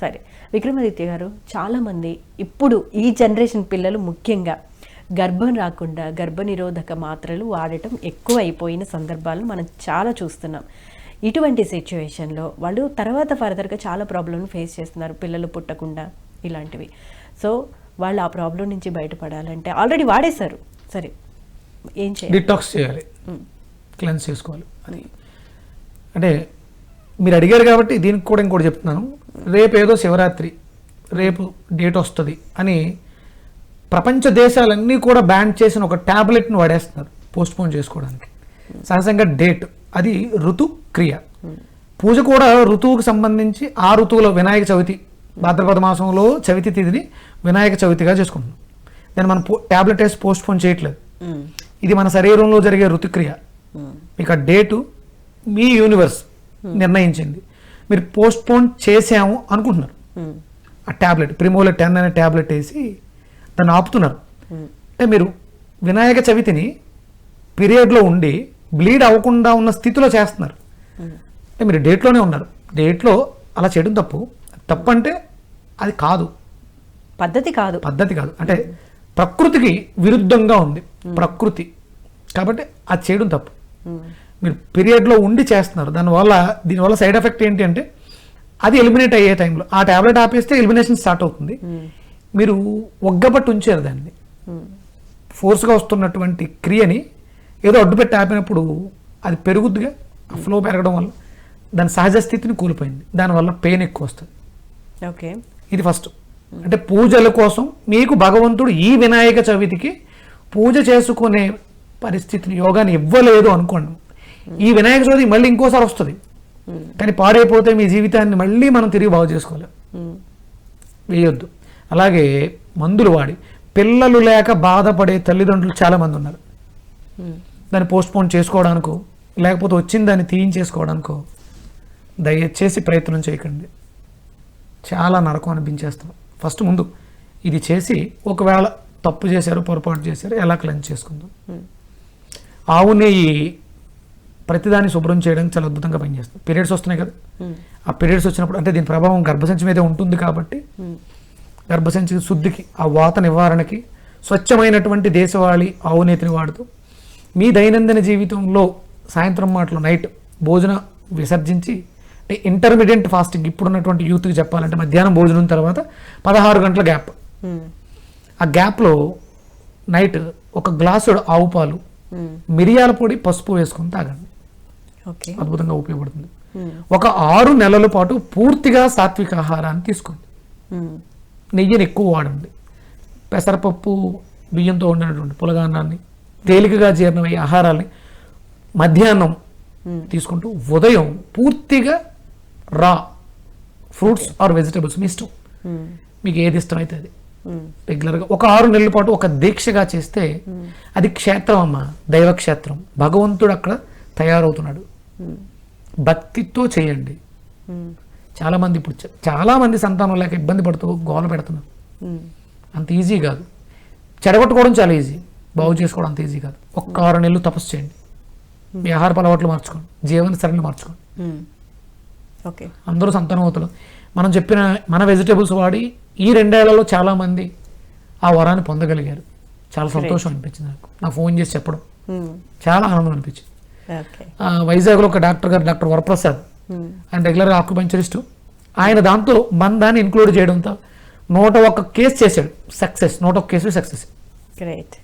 సరే. విక్రమాదిత్య గారు చాలామంది ఇప్పుడు ఈ జనరేషన్ పిల్లలు ముఖ్యంగా గర్భం రాకుండా గర్భ నిరోధక మాత్రలు వాడటం ఎక్కువ అయిపోయిన సందర్భాలను మనం చాలా చూస్తున్నాం. ఇటువంటి సిచ్యువేషన్లో వాళ్ళు తర్వాత ఫర్దర్గా చాలా ప్రాబ్లమ్ ఫేస్ చేస్తున్నారు పిల్లలు పుట్టకుండా ఇలాంటివి. సో వాళ్ళు ఆ ప్రాబ్లం నుంచి బయటపడాలంటే ఆల్రెడీ వాడేశారు. సరే ఏం చేయాలి? డిటాక్స్ చేయాలి. క్లెన్స్ చేసుకోవాలి. అని అంటే మీరు అడిగారు కాబట్టి దీనికి కూడా ఇంకోటి చెప్తున్నాను. రేపు ఏదో శివరాత్రి రేపు డేట్ వస్తుంది అని ప్రపంచ దేశాలన్నీ కూడా బ్యాన్ చేసిన ఒక ట్యాబ్లెట్ను వాడేస్తున్నారు పోస్ట్ పోన్ చేసుకోవడానికి. సహజంగా డేట్ అది ఋతు క్రియ. పూజ కూడా ఋతువుకు సంబంధించి ఆ ఋతువులో వినాయక చవితి భాద్రపద మాసంలో చవితి తిథిని వినాయక చవితిగా చేసుకుంటున్నాం. దాన్ని మనం ట్యాబ్లెట్ వేసి పోస్ట్ పోన్ చేయట్లేదు. ఇది మన శరీరంలో జరిగే ఋతుక్రియ. మీకు ఆ డేటు మీ యూనివర్స్ నిర్ణయించింది. మీరు పోస్ట్ పోన్ చేసాము అనుకుంటున్నారు. ఆ ట్యాబ్లెట్ ప్రిమోలో టెన్ అనే ట్యాబ్లెట్ వేసి దాన్ని ఆపుతున్నారు. అంటే మీరు వినాయక చవితిని పీరియడ్లో ఉండి బ్లీడ్ అవ్వకుండా ఉన్న స్థితిలో చేస్తున్నారు. అంటే మీరు డేట్లోనే ఉన్నారు. డేట్లో అలా చేయడం తప్పు. తప్పు అంటే అది కాదు. పద్ధతి కాదు. పద్ధతి కాదు. అంటే ప్రకృతికి విరుద్ధంగా ఉంది. ప్రకృతి. కాబట్టి అది చేయడం తప్పు. మీరు పీరియడ్లో ఉండి చేస్తున్నారు. దానివల్ల దీనివల్ల సైడ్ ఎఫెక్ట్ ఏంటి అంటే అది ఎలిమినేట్ అయ్యే టైంలో ఆ టాబ్లెట్ ఆపేస్తే ఎలిమినేషన్ స్టార్ట్ అవుతుంది. మ్మ్. మీరు ఒగ్గబట్టి ఉంచారు దాన్ని. ఫోర్స్గా వస్తున్నటువంటి క్రియని ఏదో అడ్డుపెట్టి ఆపినప్పుడు అది పెరుగుద్దిగా ఫ్లో పెరగడం వల్ల దాని సహజ స్థితిని కోల్పోయింది. దానివల్ల పెయిన్ ఎక్కువ వస్తుంది. ఓకే. ఇది ఫస్ట్ అంటే పూజల కోసం మీకు భగవంతుడు ఈ వినాయక చవితికి పూజ చేసుకునే పరిస్థితిని యోగాని ఇవ్వలేదు అనుకోండి. ఈ వినాయక చవితి మళ్ళీ ఇంకోసారి వస్తుంది. కానీ పాడైపోతే మీ జీవితాన్ని మళ్ళీ మనం తిరిగి బాగు చేసుకోలేం. వేయొద్దు. అలాగే మందులు వాడి పిల్లలు లేక బాధపడే తల్లిదండ్రులు చాలామంది ఉన్నారు. దాన్ని పోస్ట్పోన్ చేసుకోవడానికో లేకపోతే వచ్చిన దాన్ని తీయించేసుకోవడానికో దయచేసి ప్రయత్నం చేయకండి. చాలా నరకం అనిపించేస్తాం ఫస్ట్ ముందు ఇది చేసి ఒకవేళ తప్పు చేశారు పొరపాటు చేశారు ఎలా క్లెన్స్ చేసుకుందాం. ఆవు నెయ్యి ప్రతిదాన్ని శుభ్రం చేయడానికి చాలా అద్భుతంగా పనిచేస్తుంది పీరియడ్స్ వస్తున్నాయి కదా. ఆ పీరియడ్స్ వచ్చినప్పుడు అంటే దీని ప్రభావం గర్భసంచి మీద ఉంటుంది కాబట్టి. గర్భసంచి శుద్ధికి ఆ వాత నివారణకి స్వచ్ఛమైనటువంటి దేశవాళీ ఆవు నేతిని వాడుతూ మీ దైనందిన జీవితంలో సాయంత్రం మాటలు నైట్ భోజన విసర్జించి అంటే ఇంటర్మీడియట్ ఫాస్టింగ్ ఇప్పుడున్నటువంటి యూత్కి చెప్పాలంటే మధ్యాహ్నం భోజనం తర్వాత పదహారు గంటల గ్యాప్. ఆ గ్యాప్లో నైట్ ఒక గ్లాసుడు ఆవు పాలు. మిరియాల పొడి పసుపు వేసుకొని తాగండి అద్భుతంగా ఉపయోగపడుతుంది మ్మ్. ఒక ఆరు నెలల పాటు పూర్తిగా సాత్విక ఆహారాన్ని తీసుకోండి మ్మ్. నెయ్యిని ఎక్కువ వాడండి పెసరపప్పు బియ్యంతో వండినటువంటి పులగాన్నాన్ని తేలికగా జీర్ణమయ్యే ఆహారాన్ని మధ్యాహ్నం మ్మ్. తీసుకుంటూ ఉదయం పూర్తిగా రా ఫ్రూట్స్ ఆర్ వెజిటబుల్స్ మీ ఇష్టం. మీకు ఏది ఇష్టమైతే అది. రెగ్యులర్గా ఒక ఆరు నెలల పాటు ఒక దీక్షగా చేస్తే అది క్షేత్రం అమ్మ దైవక్షేత్రం భగవంతుడు అక్కడ తయారవుతున్నాడు. భక్తితో చేయండి. మ్మ్. చాలామంది ఇప్పుడు చాలామంది సంతానం లేక ఇబ్బంది పడుతూ గోల పెడుతున్నారు. మ్మ్. అంత ఈజీ కాదు. చెడగొట్టుకోవడం చాలా ఈజీ. బాగు చేసుకోవడం అంత ఈజీ కాదు. ఒక్క ఆరు నెలలు తపస్సు చేయండి. మీ ఆహార అలవాట్లు మార్చుకోండి. జీవన సరళి మార్చుకోండి. ఓకే అందరూ సంతానవతులు మనం చెప్పిన మన వెజిటేబుల్స్ వాడి ఈ రెండేళ్ళలో చాలామంది ఆ వరాన్ని పొందగలిగారు. చాలా సంతోషం అనిపించింది నాకు. నాకు ఫోన్ చేసి చెప్పడం. చాలా ఆనందం అనిపించింది. వైజాగ్లో ఒక డాక్టర్ గారు డాక్టర్ వరప్రసాద్ మ్మ్. ఆయన రెగ్యులర్ ఆక్యుపంచరిస్ట్. ఆయన దాంతో మన దాన్ని ఇంక్లూడ్ చేయడంతో నూట ఒక్క కేసు చేశాడు. సక్సెస్ నూట ఒక్క కేసు సక్సెస్. గ్రేట్